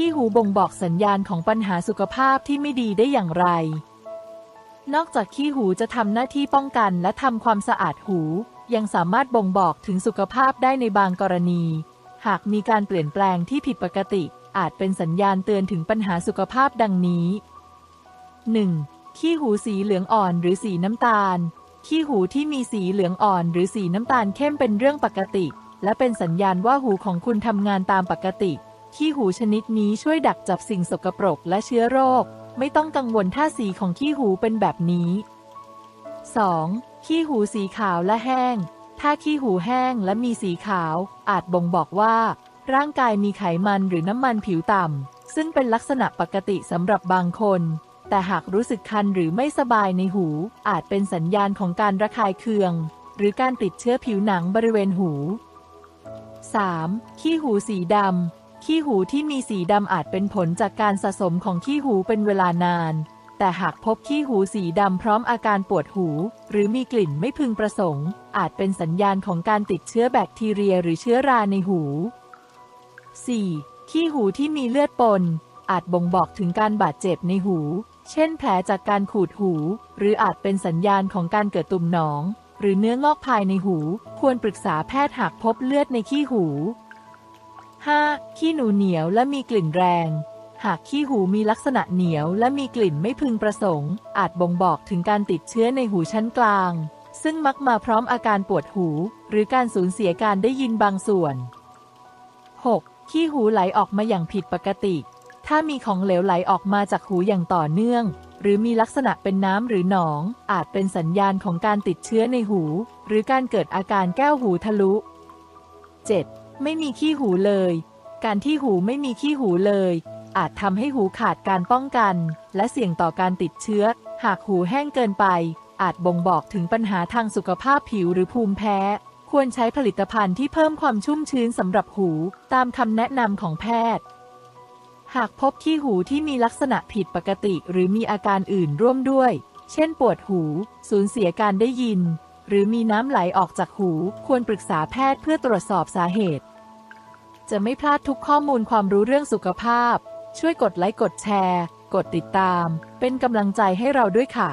ขี้หูบ่งบอกสัญญาณของปัญหาสุขภาพที่ไม่ดีได้อย่างไร นอกจากขี้หูจะทำหน้าที่ป้องกันและทำความสะอาดหู ยังสามารถบ่งบอกถึงสุขภาพได้ในบางกรณี หากมีการเปลี่ยนแปลงที่ผิดปกติ อาจเป็นสัญญาณเตือนถึงปัญหาสุขภาพดังนี้ 1. ขี้หูสีเหลืองอ่อนหรือสีน้ำตาล ขี้หูที่มีสีเหลืองอ่อนหรือสีน้ำตาลเข้มเป็นเรื่องปกติ และเป็นสัญญาณว่าหูของคุณทำงานตามปกติ ขี้หูชนิดนี้ช่วยดักจับสิ่งสกปรกและเชื้อโรค ไม่ต้องกังวลถ้าสีของขี้หูเป็นแบบนี้ 2. ขี้หูสีขาวและแห้ง ถ้าขี้หูแห้งและมีสีขาว อาจบ่งบอกว่า ร่างกายมีไขมันหรือน้ำมันผิวต่ำ ซึ่งเป็นลักษณะปกติสำหรับบางคน แต่หากรู้สึกคันหรือไม่สบายในหู อาจเป็นสัญญาณของการระคายเคือง หรือการติดเชื้อผิวหนังบริเวณหู 3. ขี้หูสีดำ ขี้หูที่มีสีดำอาจเป็นผลจากการสะสมของขี้หูเป็นเวลานาน แต่หากพบขี้หูสีดำพร้อมอาการปวดหู หรือมีกลิ่นไม่พึงประสงค์ อาจเป็นสัญญาณของการติดเชื้อแบคทีเรียหรือเชื้อราในหู 4. ขี้หูที่มีเลือดปน อาจบ่งบอกถึงการบาดเจ็บในหู เช่นแผลจากการขูดหู หรืออาจเป็นสัญญาณของการเกิดตุ่มหนอง หรือเนื้องอกภายในหู ควรปรึกษาแพทย์หากพบเลือดในขี้หู 5. ขี้หนูเหนียวและมีกลิ่นแรง หากขี้หูมีลักษณะเหนียวและมีกลิ่นไม่พึงประสงค์ อาจบ่งบอกถึงการติดเชื้อในหูชั้นกลาง ซึ่งมักมาพร้อมอาการปวดหู หรือการสูญเสียการได้ยินบางส่วน 6. ขี้หูไหลออกมาอย่างผิดปกติ ถ้ามีของเหลวไหลออกมาจากหูอย่างต่อเนื่อง หรือมีลักษณะเป็นน้ำหรือหนอง อาจเป็นสัญญาณของการติดเชื้อในหู หรือการเกิดอาการแก้วหูทะลุ 7. ไม่มีขี้หูเลย การที่หูไม่มีขี้หูเลย อาจทำให้หูขาดการป้องกัน และเสี่ยงต่อการติดเชื้อ หากหูแห้งเกินไป อาจบ่งบอกถึงปัญหาทางสุขภาพผิวหรือภูมิแพ้ ควรใช้ผลิตภัณฑ์ที่เพิ่มความชุ่มชื้นสำหรับหู ตามคำแนะนำของแพทย์ หากพบขี้หูที่มีลักษณะผิดปกติ หรือมีอาการอื่นร่วมด้วย เช่น ปวดหู สูญเสียการได้ยินหรือมีน้ำไหลออกจากหู ควรปรึกษาแพทย์เพื่อตรวจสอบสาเหตุ จะไม่พลาดทุกข้อมูลความรู้เรื่องสุขภาพ ช่วยกดไลค์กดแชร์ กดติดตาม เป็นกำลังใจให้เราด้วยค่ะ